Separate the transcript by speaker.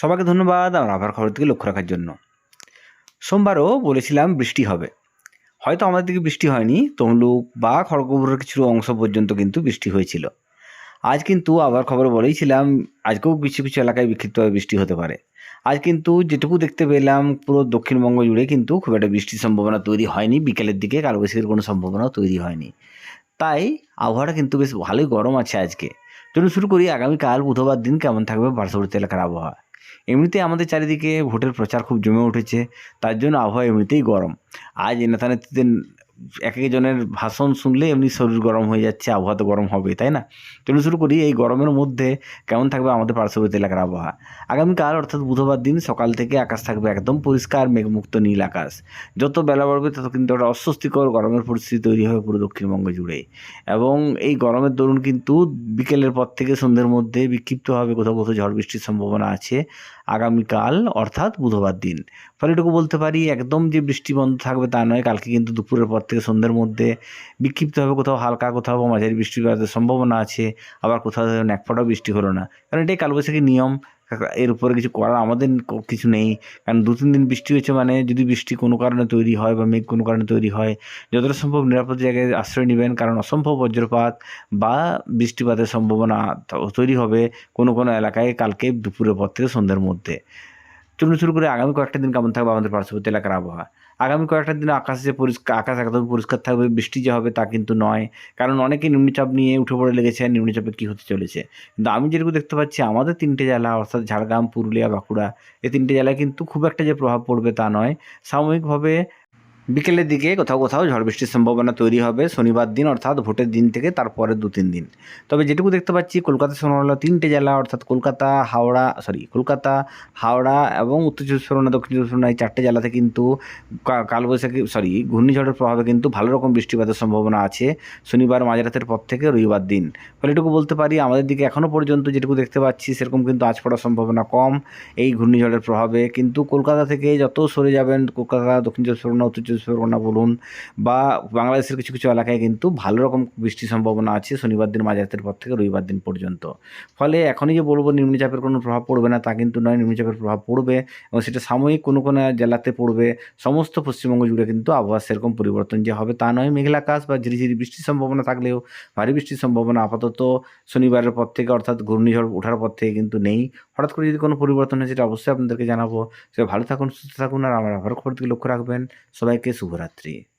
Speaker 1: সবাইকে ধন্যবাদ আমার আবার খবর থেকে লক্ষ্য রাখার জন্য। সোমবারও বলেছিলাম বৃষ্টি হবে। হয়তো আমাদের দিকে বৃষ্টি হয়নি, তমলুক বা খড়গপুরের কিছু অংশ পর্যন্ত কিন্তু বৃষ্টি হয়েছিল। আজ কিন্তু আবার খবর বলেইছিলাম, আজকেও কিছু কিছু এলাকায় বিক্ষিপ্তভাবে বৃষ্টি হতে পারে। আজ কিন্তু যেটুকু দেখতে পেলাম, পুরো দক্ষিণবঙ্গ জুড়ে কিন্তু খুব একটা বৃষ্টির সম্ভাবনা তৈরি হয়নি, বিকেলের দিকে কালবৈশাখীর কোনো সম্ভাবনাও তৈরি হয়নি। তাই আবহাওয়াটা কিন্তু বেশ ভালোই গরম আছে আজকে। চলুন শুরু করি, আগামীকাল বুধবার দিন কেমন থাকবে পার্শ্ববর্তী এলাকার আবহাওয়া? এমনিতে আমাদের চারিদিকে ভোটের প্রচার খুব জমে উঠেছে, তার জন্য আবহাওয়া এমনিতেই গরম। আজ নেতা নেত্রীদের এক একজনের ভাষণ শুনলে এমনি শরীর গরম হয়ে যাচ্ছে, আবহাওয়া তো গরম হবে তাই না? চলুন শুরু করি, এই গরমের মধ্যে কেমন থাকবে আমাদের পার্শ্ববর্তী এলাকার আবহাওয়া? আগামীকাল অর্থাৎ বুধবার দিন সকাল থেকে আকাশ থাকবে একদম পরিষ্কার মেঘমুক্ত নীল আকাশ। যত বেলা বাড়বে, তত কিন্তু একটা অস্বস্তিকর গরমের পরিস্থিতি তৈরি হবে পুরো দক্ষিণবঙ্গ জুড়ে। এবং এই গরমের দরুন কিন্তু বিকেলের পর থেকে সন্ধ্যের মধ্যে বিক্ষিপ্তভাবে কোথাও কোথাও ঝড় বৃষ্টির সম্ভাবনা আছে আগামীকাল অর্থাৎ বুধবার দিন। ফলে এটুকু বলতে পারি, একদম যে বৃষ্টি বন্ধ থাকবে তা নয়, কালকে কিন্তু দুপুরের পর থেকে সন্ধ্যের মধ্যে বিক্ষিপ্তভাবে কোথাও হালকা, কোথাও বা মাঝারি বৃষ্টিপাতের সম্ভাবনা আছে, আবার কোথাও ধরুন এক ফোঁটাও বৃষ্টি হলো না। কারণ এটাই কালবৈশাখী নিয়ম এর উপরে কিছু করার আমাদের কিছু নেই। কারণ দু, তিন দিন বৃষ্টি হয়েছে মানে যদি বৃষ্টি কোনো কারণে তৈরি হয় বা মেঘ কোনো কারণে তৈরি হয়, যতটা সম্ভব নিরাপদ জায়গায় আশ্রয় নেবেন। কারণ অসম্ভব বজ্রপাত বা বৃষ্টিপাতের সম্ভাবনা তৈরি হবে কোনো কোনো এলাকায় কালকে দুপুরের পর থেকে সন্ধ্যের মধ্যে। চলুন শুরু করে আগামী কয়েকটা দিন কেমন থাকবে আমাদের পার্শ্ববর্তী এলাকার আবহাওয়া? আগামী কয়েকটা দিন আকাশ যে পরিষ্কার আকাশ একদম পরিষ্কার থাকবে, বৃষ্টি যে হবে তা কিন্তু নয়। কারণ অনেকে নিম্নচাপ নিয়ে উঠে পড়ে লেগেছে, নিম্নচাপে কী হতে চলেছে? কিন্তু আমি যেরকম দেখতে পাচ্ছি, আমাদের তিনটে জেলা, অর্থাৎ ঝাড়গ্রাম, পুরুলিয়া, বাঁকুড়া, এই তিনটে জেলায় কিন্তু খুব একটা যে প্রভাব পড়বে তা নয়। সাময়িকভাবে বিকেলের দিকে কোথাও কোথাও ঝড় বৃষ্টির সম্ভাবনা তৈরি হবে। শনিবার দিন অর্থাৎ ভোটের দিন থেকে তারপরে দু তিন দিন। তবে যেটুকু দেখতে পাচ্ছি, কলকাতা সোনালা তিনটে জেলা, অর্থাৎ কলকাতা, হাওড়া সরি কলকাতা, হাওড়া এবং উত্তর চব্বিশ পরগনা, দক্ষিণ চব্বিশ পরগনা এই চারটে জেলাতে কিন্তু কালবৈশাখী সরি ঘূর্ণিঝড়ের প্রভাবে কিন্তু ভালো রকম বৃষ্টিপাতের সম্ভাবনা আছে শনিবার মাঝরাতের পর থেকে রবিবার দিন। ফলে এটুকু বলতে পারি, আমাদের দিকে এখনও পর্যন্ত যেটুকু দেখতে পাচ্ছি, সেরকম কিন্তু আজ পড়ার সম্ভাবনা কম, এই ঘূর্ণিঝড়ের প্রভাবে। কিন্তু কলকাতা থেকে যত সরে যাবেন, কলকাতা, দক্ষিণ চব্বিশ পরগনা, উত্তর চব্বিশ পরগনা বলুন বা বাংলাদেশের কিছু কিছু এলাকায় কিন্তু ভালো রকম বৃষ্টির সম্ভাবনা আছে শনিবার দিন মাঝরাতের পর থেকে রবিবার দিন পর্যন্ত। ফলে এখনই যে বলব নিম্নচাপের কোনো প্রভাব পড়বে না, তা কিন্তু নয় নিম্নচাপের প্রভাব পড়বে এবং সেটা সাময়িক কোনো কোনো জেলাতে পড়বে। সমস্ত পশ্চিমবঙ্গ জুড়ে কিন্তু আবহাওয়া সেরকম পরিবর্তন যে হবে তা নয়। মেঘলা আকাশ বা ঝিরিঝিরি বৃষ্টির সম্ভাবনা থাকলেও ভারী বৃষ্টির সম্ভাবনা আপাতত শনিবারের পর থেকে অর্থাৎ ঘূর্ণিঝড় ওঠার পর থেকে কিন্তু নেই। হঠাৎ করে যদি কোনো পরিবর্তন হয় সেটা অবশ্যই আপনাদেরকে জানাব। সে ভালো থাকুন, সুস্থ থাকুন আর আমার আবার খবর দিকে লক্ষ্য রাখবেন। সবাইকে শুভরাত্রি।